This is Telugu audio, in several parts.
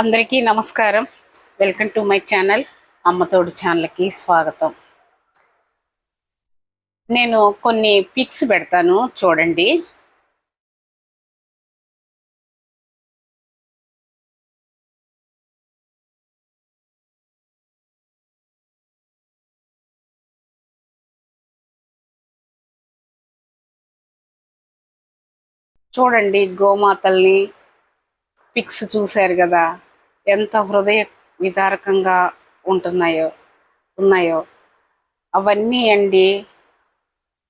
అందరికీ నమస్కారం. వెల్కమ్ టు మై ఛానల్ అమ్మతోడు ఛానల్కి స్వాగతం. నేను కొన్ని పిక్స్ పెడతాను చూడండి. చూడండి గోమాతల్ని. పిక్స్ చూశారు కదా. ఎంత హృదయ విదారకంగా ఉంటున్నాయో ఉన్నాయో అవన్నీ అండి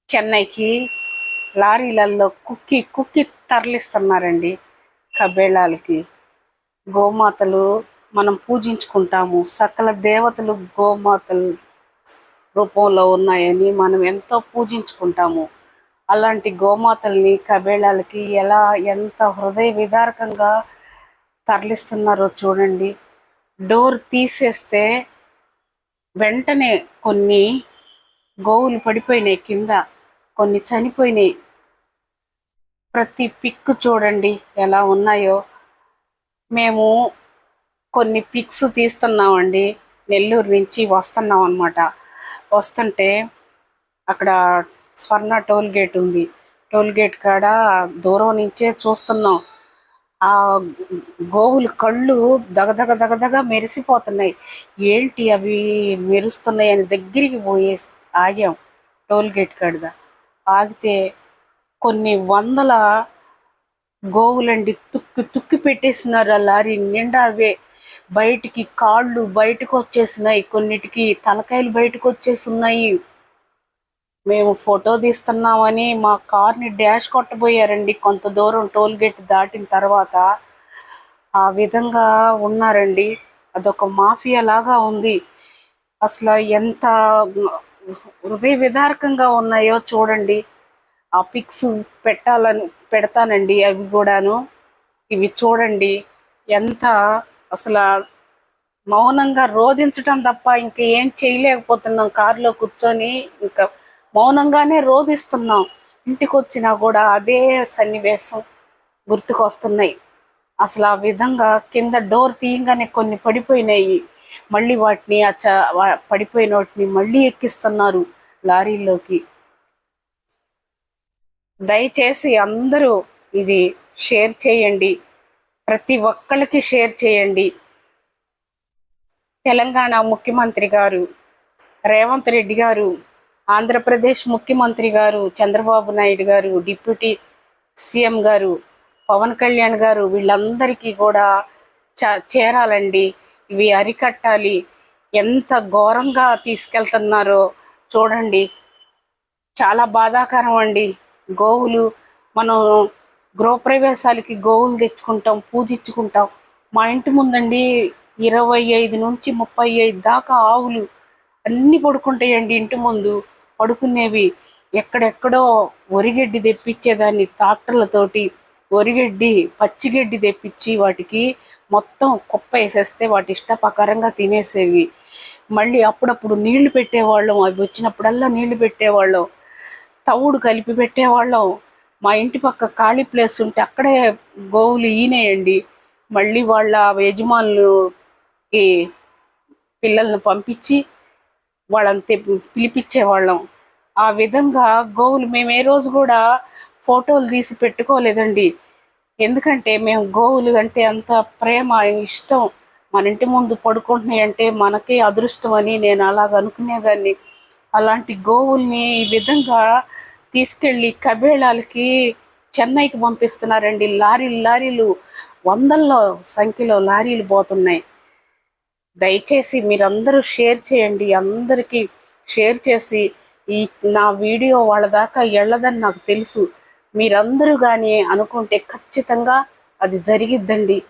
చెన్నైకి లారీలలో కుక్కి కుక్కి తరలిస్తున్నారండి కబేళాలకి. గోమాతలు మనం పూజించుకుంటాము. సకల దేవతలు గోమాతలు రూపంలో ఉన్నాయని మనం ఎంతో పూజించుకుంటాము. అలాంటి గోమాతల్ని కబేళాలకి ఎలా ఎంత హృదయ విదారకంగా తరలిస్తున్నారో చూడండి. డోర్ తీసేస్తే వెంటనే కొన్ని గోవులు పడిపోయినాయి కింద కొన్ని చనిపోయినాయి. ప్రతి పిక్ చూడండి ఎలా ఉన్నాయో. మేము కొన్ని పిక్స్ తీస్తున్నామండి నెల్లూరు నుంచి వస్తున్నాం అనమాట వస్తుంటే అక్కడ స్వర్ణ టోల్ గేట్ ఉంది. టోల్ గేట్ కాడ దూరం నుంచే చూస్తున్నాం. ఆ గోవులు కళ్ళు దగదగ దగదగ మెరిసిపోతున్నాయి. ఏంటి అవి మెరుస్తున్నాయి అని దగ్గరికి పోయే ఆగాం టోల్గేట్ గేట్ ఆగితే కొన్ని వందల గోవులండి తుక్కి తుక్కి పెట్టేసినారు ఆ లారీ నిండా అవే. బయటికి కాళ్ళు బయటకు వచ్చేసినాయి కొన్నిటికి తలకాయలు బయటకు వచ్చేస్తున్నాయి మేము ఫోటో తీస్తున్నామని మా కార్ని డ్యాష్ కొట్టబోయారండి కొంత దూరం టోల్ గేట్ దాటిన తర్వాత. ఆ విధంగా ఉన్నారండి. అదొక మాఫియా లాగా ఉంది. అసలు ఎంత హృదయ విదారకంగా ఉన్నాయో చూడండి. ఆ పిక్స్ పెట్టాలని పెడతానండి అవి కూడాను. ఇవి చూడండి ఎంత అసలు మౌనంగా రోధించటం తప్ప ఇంకా ఏం చేయలేకపోతున్నాం. కారులో కూర్చొని ఇంకా మౌనంగానే రోధిస్తున్నాం. ఇంటికి వచ్చినా కూడా అదే సన్నివేశం గుర్తుకొస్తున్నాయి. అసలు ఆ విధంగా కింద డోర్ తీయంగానే కొన్ని పడిపోయినాయి. మళ్ళీ వాటిని ఆ చ పడిపోయిన వాటిని మళ్ళీ ఎక్కిస్తున్నారు లారీలోకి దయచేసి అందరూ ఇది షేర్ చేయండి. ప్రతి ఒక్కరికి షేర్ చేయండి. తెలంగాణ ముఖ్యమంత్రి గారు రేవంత్ రెడ్డి గారు ఆంధ్రప్రదేశ్ ముఖ్యమంత్రి గారు చంద్రబాబు నాయుడు గారు డిప్యూటీ సీఎం గారు పవన్ కళ్యాణ్ గారు వీళ్ళందరికీ కూడా చ చేరాలండి. ఇవి అరికట్టాలి. ఎంత ఘోరంగా తీసుకెళ్తున్నారో చూడండి. చాలా బాధాకరం అండి. గోవులు మనం గృహప్రవేశాలకి గోవులు తెచ్చుకుంటాం పూజించుకుంటాం. మా ఇంటి ముందండి ఇరవై ఐదు నుంచి ముప్పై ఐదు దాకా ఆవులు అన్నీ పడుకుంటాయండి ఇంటి ముందు. పడుకునేవి ఎక్కడెక్కడో వరిగడ్డి తెప్పించేదాన్ని ట్రాక్టర్లతోటి వరిగడ్డి పచ్చిగడ్డి తెప్పించి వాటికి మొత్తం కుప్ప వేసేస్తే వాటి ఇష్టప్రకారంగా తినేసేవి. మళ్ళీ అప్పుడప్పుడు నీళ్ళు పెట్టేవాళ్ళం. అవి వచ్చినప్పుడల్లా నీళ్ళు పెట్టేవాళ్ళం. తవుడు కలిపి పెట్టేవాళ్ళం. మా ఇంటి పక్క ఖాళీ ప్లేస్ ఉంటే అక్కడే గోవులు ఈనేయండి. మళ్ళీ వాళ్ళ యజమానులకి పిల్లల్ని పంపించి వాళ్ళని పిలిపించేవాళ్ళం. ఆ విధంగా గోవులు మేము ఏ రోజు కూడా ఫోటోలు తీసి పెట్టుకోలేదండి. ఎందుకంటే మేము గోవులు అంటే అంత ప్రేమ ఇష్టం. మన ఇంటి ముందు పడుకుంటున్నాయి అంటే మనకే అదృష్టం అని నేను అలాగ అనుకునేదాన్ని. అలాంటి గోవుల్ని ఈ విధంగా తీసుకెళ్ళి కబేళాలకి చెన్నైకి పంపిస్తున్నారండి. లారీలు లారీలు. వందల్లో సంఖ్యలో లారీలు పోతున్నాయి. దయచేసి మీరందరూ షేర్ చేయండి అందరికీ షేర్ చేసి ఈ నా వీడియో వాళ్ళ దాకా వెళ్ళదని నాకు తెలుసు. మీరందరూ కానీ అనుకుంటే ఖచ్చితంగా అది జరిగిద్దండి.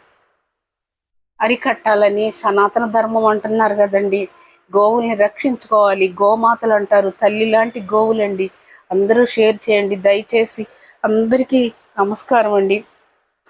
అరికట్టాలని సనాతన ధర్మం అంటున్నారు కదండి. గోవుల్ని రక్షించుకోవాలి. గోమాతలు అంటారు తల్లి లాంటి గోవులండి. అందరూ షేర్ చేయండి. దయచేసి అందరికీ నమస్కారం అండి.